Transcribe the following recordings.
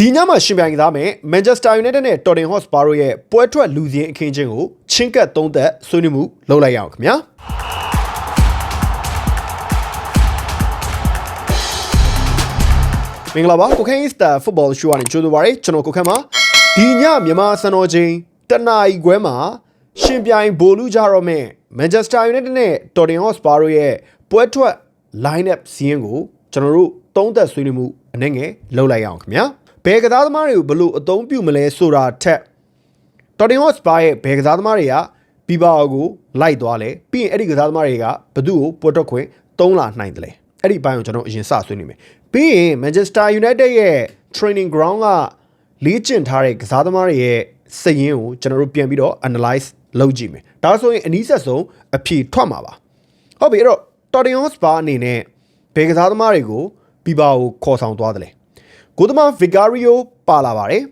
ဒီညမှာရှင်ပြိုင်ကစားမယ် Manchester United နဲ့ Tottenham Hotspur တို့ရဲ့ပွဲထွက်လူစည်းအခင်းချင်းကိုချင်းကပ်သုံးသက်ဆွေးနွေးမှုလုပ်လိုက်ရအောင်ခင်ဗျာမင်္ဂလာပါကိုခင်း Star Football Show ကနေကြိုဆိုပါရစေကျွန်တော်ကိုခန့်ပါဒီညမြန်မာစံတော်ချိန်တနာရီခွဲမှာရှင်ပြိုင်ဘိုလူကြတော့မယ် Manchester United နဲ့ Tottenham Hotspur တို့ရဲ့ပွဲထွက် line-up စီးရင်ကိုကျွန်တော်တို့သုံးသက်ဆွေးနွေးမှုအနေငယ်လုပ်လိုက်ရအောင်ခင်ဗျာ ဘယ်ကစားသမားတွေကိုဘယ်လိုအသုံးပြုမလဲဆိုတာထက် Tottenham Hotspur ရဲ့ဘယ်ကစားသမားတွေကဘီဘာအိုကိုလိုက်သွားလဲပြီးရင်အဲ့ဒီကစားသမားတွေကဘသူ့ကိုပွဲထွက်ခွင့်သုံးလာနိုင်တယ်လေအဲ့ဒီအပိုင်းကိုကျွန်တော်အရင်စဆွေးနွေးမယ်ပြီးရင် Manchester United ရဲ့ training ground ကလေ့ကျင့်ထားတဲ့ကစားသမားတွေရဲ့စည်ရင်းကိုကျွန်တော်တို့ပြန်ပြီးတော့ analyze လုပ်ကြည့်မယ်ဒါဆိုရင်အနည်းဆက်ဆုံးအဖြေထွက်မှာပါဟုတ်ပြီအဲ့တော့ Tottenham Hotspur အနေနဲ့ဘယ်ကစားသမားတွေကိုဘီဘာကိုခေါ်ဆောင်သွားတယ် လဲကိုသမား Vicario ပါလာပါတယ်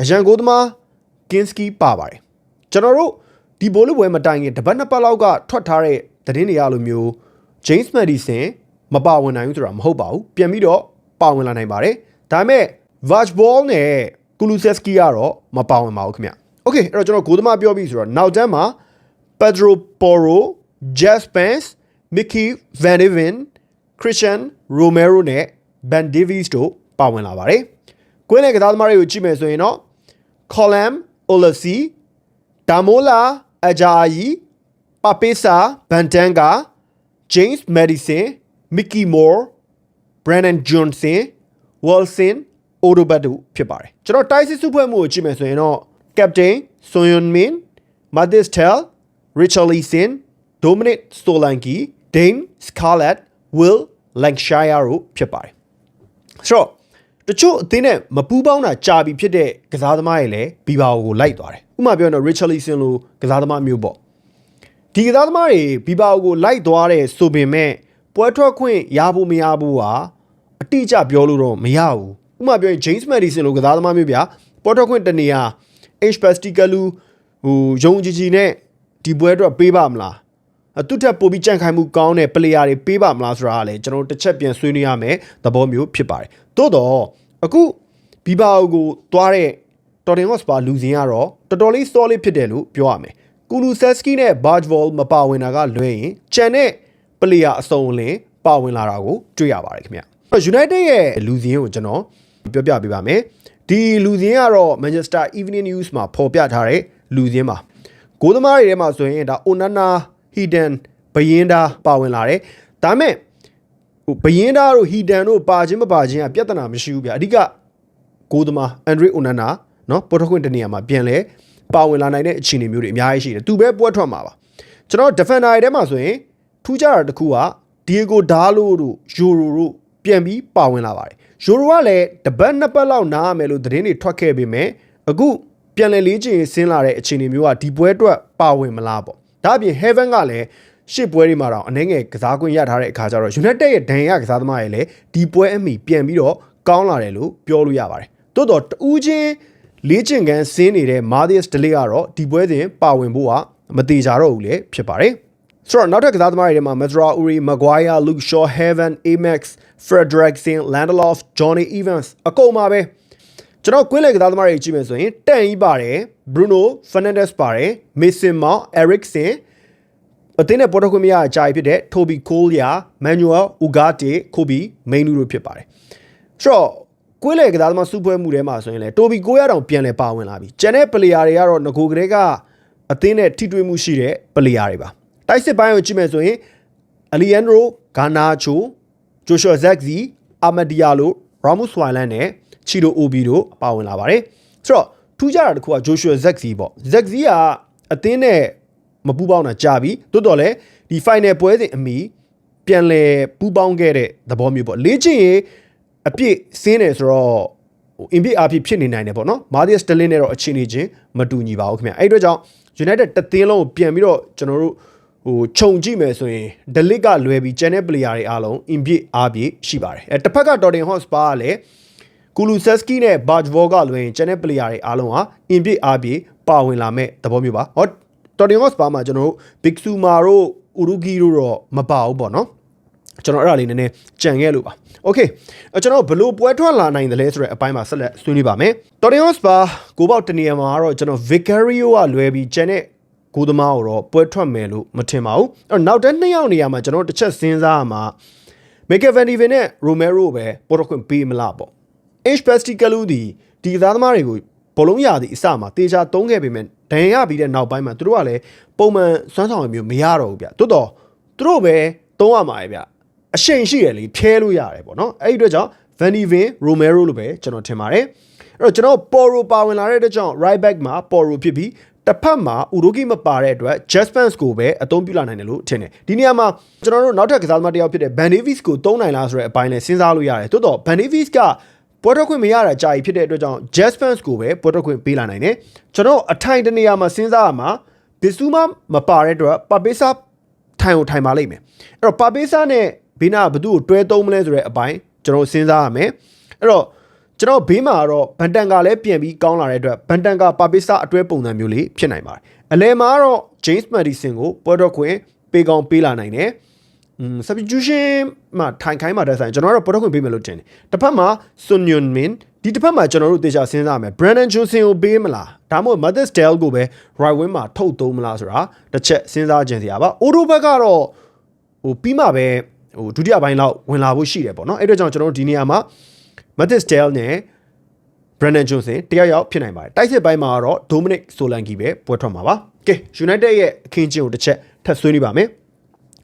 အရန်ကိုသမား Kinski ပါပါတယ်ကျွန်တော်တို့ဒီဘိုးလူပွဲမတိုင်ခင်တပတ်နှစ်ပတ်လောက်ကထွက်ထားတဲ့သတင်းတွေအလိုမျိုး James Madison မပါဝင်နိုင်ဘူးဆိုတာမဟုတ်ပါဘူးပြန်ပြီးတော့ပါဝင်လာနိုင်ပါတယ်ဒါပေမဲ့ Vach Ball နဲ့ Kulusevski ကတော့မပါဝင်ပါဘူးခင်ဗျ Okay အဲ့တော့ကျွန်တော်ဂိုးသမားပြောပြီးဆိုတော့နောက်တန်းမှာ Pedro Porro, Jess Spence, Mickey Van de Ven, Christian Romero နဲ့ Ben Davies တို့ ပါဝင်လာပါတယ်။ကွင်းလေကစားသမားတွေကိုကြည့်မယ်ဆိုရင်တော့ Colum Olasi, Damola Ajayi, Papesa Bantanga, James Madison, Mickey Moore, Brandon Johnson, Wilson, Odobat တို့ဖြစ်ပါတယ်။ကျွန်တော်တိုက်စစ်စုဖွဲ့မှုကိုကြည့်မယ်ဆိုရင်တော့ Captain Son Heung-min, Mathis Tel, Richard Leeson, Dominic Solanke, Dane Scarlett, Will Lancashire တို့ဖြစ်ပါတယ်။ဆိုတော့ တချို့အသင်းနဲ့မပူးပေါင်းတာကြာပြီဖြစ်တဲ့ကစားသမားတွေလည်းဘီဘာကိုလိုက်သွားတယ်။ဥပမာပြောရင်တော့ Richard Leeson လိုကစားသမားမျိုးပေါ့။ဒီကစားသမားတွေဘီဘာကိုလိုက်သွားတယ်ဆိုပေမဲ့ပွဲထွက်ခွင့်ရဖို့မရဖို့ဟာအတိအကျပြောလို့တော့မရဘူး။ဥပမာပြောရင် James Madison လိုကစားသမားမျိုးဗျာပွဲထွက်ခွင့်တနေရာ H Pascal ဟိုယုံကြည်ကြည်နဲ့ဒီပွဲအတွက်ပေးပါမလား အတူတက်ပို့ပြီးကြန့်ခိုင်မှုကောင်းတဲ့ player တွေပေးပါမလားဆိုတာကလည်းကျွန်တော်တစ်ချက်ပြန်ဆွေးနွေးရမယ်သဘောမျိုးဖြစ်ပါတယ်သို့တော့အခုဘီဘာအိုကိုသွားတဲ့ Tottenham Hotspur လူစင်းကတော့တော်တော်လေး solid ဖြစ်တယ်လို့ပြောရမယ်ကူလူဆက်စကီနဲ့ Bargevall မပါဝင်တာကလွဲရင်ကြံတဲ့ player အစုံအလင်ပါဝင်လာတာကိုတွေ့ရပါတယ်ခင်ဗျ United ရဲ့လူစင်းကိုကျွန်တော်ပြောပြပေးပါမယ်ဒီလူစင်းကတော့ Manchester Evening News မှာဖော်ပြထားတဲ့လူစင်းပါဂိုးသမားတွေထဲမှာဆိုရင်ဒါ Onana ဟီဒန်ဘယင်းဒါပါဝင်လာတယ်ဒါမဲ့ဟိုဘယင်းဒါတို့ဟီဒန်တို့ပါခြင်းမပါခြင်းကပြဿနာမရှိဘူးဗျအဓိကဂိုးသမားအန်ဒရီအိုနန်နာနော်ပေါ်ထခွင့်တနေရာမှာပြန်လဲပါဝင်လာနိုင်တဲ့အခြေအနေမျိုးတွေအများကြီးရှိတယ်သူပဲပွဲထွက်မှာပါကျွန်တော် defender တွေထဲမှာဆိုရင်ထူးခြားတာတစ်ခုကဒီဂိုဒါလိုတို့ယိုရိုတို့ပြန်ပြီးပါဝင်လာပါတယ်ယိုရိုကလည်းတပတ်နှစ်ပတ်လောက်နားရမယ်လို့သတင်းတွေထွက်ခဲ့ပေမဲ့အခုပြန်လည်လေးချင်ဆင်းလာတဲ့အခြေအနေမျိုးကဒီပွဲအတွက်ပါဝင်မလားပေါ့ ဒါအပြင် Heaven ကလည်းရှစ်ပွဲတွေမှာတော့အနေငယ်ကစားကွင်းရထားတဲ့အခါကျတော့ United ရဲ့ဒဏ်ရာကစားသမားတွေလည်းဒီပွဲအမိပြန်ပြီးတော့ကောင်းလာတယ်လို့ပြောလို့ရပါတယ်တိုးတော့တူးချင်းလေးချင်ကန်ဆင်းနေတဲ့ Matthias Delay ကတော့ဒီပွဲစဉ်ပါဝင်ဖို့ကမသေးကြတော့ဘူးလေဖြစ်ပါတယ်ဆိုတော့နောက်ထပ်ကစားသမားတွေထဲမှာ Mazra Uri, Maguire, Luke Shaw, Heaven, Amex, Fredrickson, Lindelof, Johnny Evans အကုန်ပါပဲ ကျွန်တော်ကွင်းလေကစားသမားတွေကြည့်မယ်ဆိုရင်တန်ကြီးပါတယ် Bruno Fernandes ပါတယ် Mason Mount, Eriksen အသင်းနဲ့ပေါ်တော်ခွင့်မရအကြိုက်ဖြစ်တဲ့ Toby Collier, Manuel Ugarte, Kobe Mainu တို့ဖြစ်ပါတယ်ဆိုတော့ကွင်းလေကစားသမားစုပွဲမှုထဲမှာဆိုရင်လေ Toby Collier တောင်ပြန်လဲပါဝင်လာပြီကျန်တဲ့ player တွေကတော့ငကိုကလေးကအသင်းနဲ့ထိတွေ့မှုရှိတဲ့ player တွေပါတိုက်စစ်ပိုင်းကိုကြည့်မယ်ဆိုရင်အလီယန်ဒရိုဂါနာချိုဂျိုရှူဇက်ဇီအာမဒီယာလိုရာမုစ်ဝိုင်လန်နဲ့ ချီလိုအိုဘီတို့ပါဝင်လာပါတယ်ဆိုတော့ထူးခြားတာတစ်ခုကဂျိုရှူဇက်ဇီပေါ့ဇက်ဇီကအသင်းနဲ့မပူးပေါင်းတာကြာပြီတိုးတော်လဲဒီ final ပွဲစဉ်အမီပြန်လဲပူးပေါင်းခဲ့တဲ့သဘောမျိုးပေါ့လေ့ကျင့်ရေးအပြည့်စင်းတယ်ဆိုတော့ဟိုအင်ပစ်အားဖြင့်ဖြစ်နေနိုင်တယ်ပေါ့နော်မာဒီယက်စတလင်းနဲ့တော့အခြေအနေချင်းမတူညီပါဘူးခင်ဗျအဲ့အတွက်ကြောင့် United တသင်းလုံးကိုပြန်ပြီးတော့ကျွန်တော်တို့ဟိုခြုံကြည့်မယ်ဆိုရင်ဒလစ်ကလွယ်ပြီးကျန်တဲ့ player တွေအားလုံးအင်ပြည့်အားပြည့်ရှိပါတယ်အဲတစ်ဖက်က Tottenham Hotspur ကလည်း ကူလူဆက်စကီနဲ့ဘာဂျ်ဘောကလွယ်ရင်ကျန်တဲ့ player တွေအားလုံးဟာအင်ပြည့်အားပြည့်ပါဝင်လာမဲ့သဘောမျိုးပါဟော Tottenham Hotspur မှာကျွန်တော်တို့ Big Suma တို့ Urugi တို့တော့မပါဘူးပေါ့နော် ကျွန်တော်အဲ့ဒါလေးနည်းနည်းကြံခဲ့လို့ပါโอเคအဲ့ကျွန်တော်ဘလို့ပွဲထွက်လာနိုင်တယ်လဲဆိုတဲ့အပိုင်းမှာဆက်လက်ဆွေးနွေးပါမယ်တော်တင်ဟော့စပါကိုပေါက်တနေရာမှာတော့ကျွန်တော် Vicario ကလွဲပြီးကျန်တဲ့ကိုသမားကိုတော့ပွဲထွက်မယ်လို့မထင်ပါဘူးအဲ့တော့နောက်တဲ့နှစ်ယောက်နေရာမှာကျွန်တော်တစ်ချက်စဉ်းစားရမှာ Mikel Van de Ven နဲ့ Romero ပဲပေါ်တော့ခွင့်ပေးမလားပေါ့ H Pascal ဒီဒီကစားသမားတွေကိုဘောလုံးရသည်အစမှာတေချာသုံးခဲ့ပေမဲ့ဒဏ်ရာရပြီးတဲ့နောက်ပိုင်းမှာသူတို့ကလည်းပုံမှန်စွမ်းဆောင်ရမျိုးမရတော့ဘူးဗျတိုးတော့သူတို့ပဲသုံးရမှာပဲဗျအရှိန်ရှိတယ်လေဖြဲလို့ရတယ်ပေါ့နော်အဲ့ဒီအတွက်ကြောင့် Van de Ven Romero လို့ပဲကျွန်တော်ထင်ပါတယ်အဲ့တော့ကျွန်တော် Poro ပါဝင်လာတဲ့အတွက်ကြောင့် right back မှာ Poro ဖြစ်ပြီးတစ်ဖက်မှာ Urugi မပါတဲ့အတွက် Jaspens ကိုပဲအသုံးပြုလာနိုင်တယ်လို့ထင်တယ်ဒီနေရာမှာကျွန်တော်တို့နောက်ထပ်ကစားသမားတစ်ယောက်ဖြစ်တဲ့ Van Davies ကိုသုံးနိုင်လားဆိုတဲ့အပိုင်းလဲစဉ်းစားလို့ရတယ်တိုးတော့ Van Davies က ပွဲတော်ခွင့်မရတာကြာပြီဖြစ်တဲ့အတွက်ကြောင့် Jaspens ကိုပဲပွဲတော်ခွင့်ပေးလာနိုင်တယ်ကျွန်တော်အထိုင်တနေရာမှာစဉ်းစားရမှာဘစ်ဆူမမပါတဲ့အတွက်ပပေဆာထိုင်ကိုထိုင်ပါလိမ့်မယ်အဲ့တော့ပပေဆာနဲ့ဘေးနာဘသူ့ကိုတွဲသုံးမလဲဆိုတဲ့အပိုင်းကျွန်တော်စဉ်းစားရမယ်အဲ့တော့ကျွန်တော်ဘေးမှာကတော့ဘန်တန်ကလည်းပြန်ပြီးကောင်းလာတဲ့အတွက်ဘန်တန်ကပါပိစအတွဲပုံစံမျိုးလေးဖြစ်နိုင်ပါတယ်အလဲမှာတော့ James Madison ကိုပွဲတော်ခွင့်ပေးကောင်းပေးလာနိုင်တယ်อืม substitution မှာထိုင်ခိုင်းမှာတဲ့ဆိုင်ကျွန်တော်ကတော့ပွဲတော်ခွင့်ပေးမယ်လို့ထင်တယ်တစ်ဖက်မှာ Sun Yun Min ဒီတစ်ဖက်မှာကျွန်တော်တို့တေချာစဉ်းစားမယ် Brandon Johnson ကိုပေးမလားဒါမှမဟုတ် Mathis Dell ကိုပဲ right wing မှာထုတ်သုံးမလားဆိုတာတစ်ချက်စဉ်းစားကြင်စရာပါ Odo ဘက်ကတော့ဟိုပြီးမှပဲဟိုဒုတိယပိုင်းလောက်ဝင်လာဖို့ရှိတယ်ပေါ့နော်အဲ့အတွက်ကြောင့်ကျွန်တော်တို့ဒီနေရာမှာ Mathis Dell နဲ့ Brandon Johnson တယောက်ယောက်ဖြစ်နိုင်ပါတယ်တိုက်စစ်ပိုင်းမှာတော့ Dominic Solanke ပဲပွဲထွက်မှာပါကဲ United ရဲ့အခင်းချင်းကိုတစ်ချက်ထပ်ဆွေးနွေးပါမယ်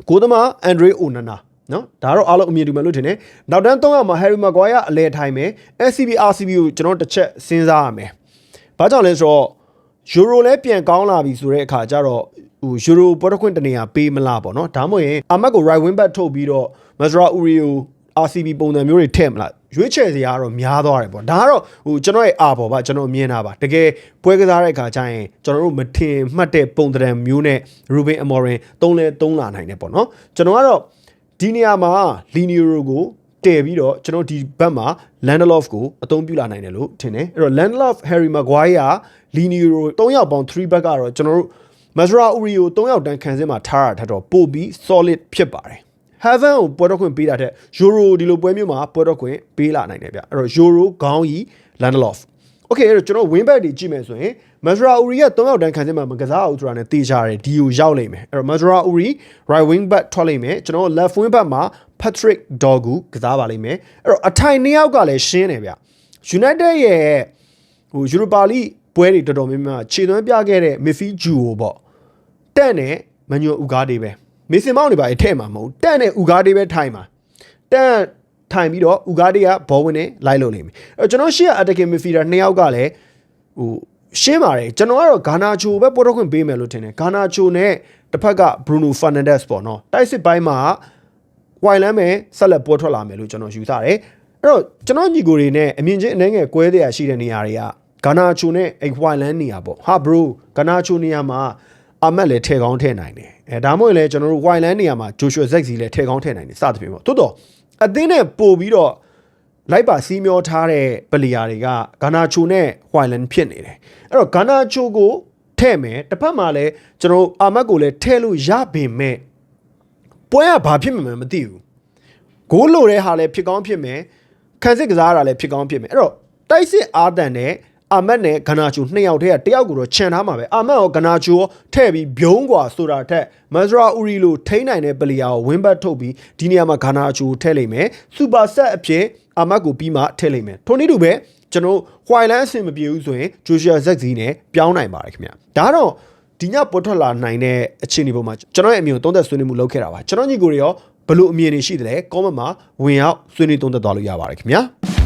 ကိုသမား Andre Onana နော်ဒါတော့အားလုံးအမြင်တူမယ်လို့ထင်တယ်နောက်တန်း၃ယောက်မှာ Harry Maguire အလဲထိုင်မယ် SCB RCB ကိုကျွန်တော်တစ်ချက်စဉ်းစားရမယ်ဘာကြောင့်လဲဆိုတော့ Euro လဲပြန်ကောင်းလာပြီဆိုတဲ့အခါကျတော့ဟို Euro ပေါ်တော့ခွင့်တနေရာပေးမလားပေါ့နော်ဒါမှမဟုတ်ရင်အမတ်ကို right wing back ထုတ်ပြီးတော့ Mazra Uri ကို RCB ပုံစံမျိုးတွေထည့်မလား ရွေးချယ်စရာကတော့များသွားတယ်ပေါ့ဒါကတော့ဟိုကျွန်တော်ရဲ့အာပေါ်ပါကျွန်တော်မြင်တာပါတကယ်ပွဲကစားတဲ့အခါကျရင်ကျွန်တော်တို့မထင်မှတ်တဲ့ပုံသဏ္ဍာန်မျိုးနဲ့ Ruben Amorim သုံးလဲသုံးလာနိုင်တယ်ပေါ့နော်ကျွန်တော်ကတော့ဒီနေရာမှာ Linero ကိုတည်ပြီးတော့ကျွန်တော်ဒီဘက်မှာ Lindelof ကိုအသုံးပြုလာနိုင်တယ်လို့ထင်တယ်အဲ့တော့ Lindelof Harry Maguire Linero ၃ယောက်ပေါင်း3ဘက်ကတော့ကျွန်တော်တို့ Mazra Uri ကို၃ယောက်တန်းခံစင်းမှာထားရထတော့ပို့ပြီး solid ဖြစ်ပါတယ် Heaven ကိုပွဲတော့ခွင့်ပေးတာတဲ့ Euro ဒီလိုပွဲမျိုးမှာပွဲတော့ခွင့်ပေးလာနိုင်တယ်ဗျအဲ့တော့ Euro ခေါင်းကြီး Landelof Okay အဲ့တော့ကျွန်တော် win back တွေကြည့်မယ်ဆိုရင် Mazra Uri က3ယောက်တန်းခံစင်းမှာမကစားအောင်ဆိုတာနဲ့တေချာတယ်ဒီကိုရောက်လိမ့်မယ်အဲ့တော့ Mazra Uri right wing back ထွက်လိမ့်မယ်ကျွန်တော် left wing back မှာ Patrick Dogu ကစားပါလိမ့်မယ်အဲ့တော့အထိုင်နှစ်ယောက်ကလည်းရှင်းတယ်ဗျ United ရဲ့ဟို Europa League ပွဲတွေတော်တော်များများခြေသွင်းပြခဲ့တဲ့ Midfield Duo ပေါ့တက်နဲ့မညိုဥကားတွေပဲ မေစင်မောင်းတွေပါအထက်မှာမဟုတ်တက်နဲ့ဥကားတွေပဲထိုင်မှာတက်ထိုင်ပြီးတော့ဥကားတွေကဘောဝင်နဲ့လိုက်လို့နေပြီအဲကျွန်တော်ရှေ့က attacking midfielder နှစ်ယောက်ကလည်းဟိုရှင်းပါတယ်ကျွန်တော်ကတော့ဂါနာချိုပဲပေါ်တော့ခွင့်ပေးမယ်လို့ထင်တယ်ဂါနာချိုနဲ့တစ်ဖက်က Bruno Fernandes ပေါ့နော်တိုက်စစ်ပိုင်းမှာဝိုင်လန်းပဲဆက်လက်ပေါ်ထွက်လာမယ်လို့ကျွန်တော်ယူဆတယ်အဲ့တော့ကျွန်တော်ညီကိုတွေနဲ့အမြင်ချင်းအနေငယ်ကွဲတဲ့အရှိတဲ့နေရာတွေကဂါနာချိုနဲ့အဲ့ဝိုင်လန်းနေရာပေါ့ဟာ bro ဂါနာချိုနေရာမှာ အမက်လည်းထဲကောင်းထဲနိုင်တယ်အဲဒါမှမဟုတ်လည်းကျွန်တော်တို့ဝိုင်လန်းနေရာမှာဂျိုရှွာဇက်စီလည်းထဲကောင်းထဲနိုင်တယ်စသဖြင့်ပေါ့တိုးတော့အသင်းနဲ့ပို့ပြီးတော့လိုက်ပါစီးမျောထားတဲ့ပလီယာတွေကဂါနာချိုနဲ့ဝိုင်လန်ဖြစ်နေတယ်အဲ့တော့ဂါနာချိုကိုထဲ့မယ်တစ်ဖက်မှာလည်းကျွန်တော်အာမတ်ကိုလည်းထဲ့လို့ရပင်မဲ့ပွဲကဘာဖြစ်မှမသိဘူးဂိုးလိုတဲ့ဟာလည်းဖြစ်ကောင်းဖြစ်မယ်ခံစစ်ကစားရတာလည်းဖြစ်ကောင်းဖြစ်မယ်အဲ့တော့တိုက်စစ်အာတန်နဲ့ အာမတ်နဲ့ဂနာချူနှစ်ယောက်တည်းကတယောက်ကိုတော့ခြံထားမှာပဲအာမတ်ရောဂနာချူရောထဲ့ပြီးဘုံกว่าဆိုတာထက်မဇရာအူရီလိုထိန်းနိုင်တဲ့ပလီယာကိုဝင်းဘတ်ထုတ်ပြီးဒီနေရာမှာဂနာချူကိုထည့်လိုက်မယ်စူပါဆက်အဖြစ်အာမတ်ကိုပြီးမှထည့်လိုက်မယ်ထိုနည်းတူပဲကျွန်တော်ဟွိုင်လန်အဆင်မပြေဘူးဆိုရင်ဂျိုရှီယာဇက်ဇီနဲ့ပြောင်းနိုင်ပါတယ်ခင်ဗျဒါတော့ဒီညပေါ်ထွက်လာနိုင်တဲ့အခြေအနေပေါ်မှာကျွန်တော်ရဲ့အမြင်ကိုသုံးသက်ဆွေးနွေးမှုလုပ်ခဲ့တာပါကျွန်တော်ညီကိုတွေရောဘလို့အမြင်တွေရှိတယ်လဲ comment မှာဝင်ရောက်ဆွေးနွေးသုံးသက်သွားလို့ရပါတယ်ခင်ဗျာ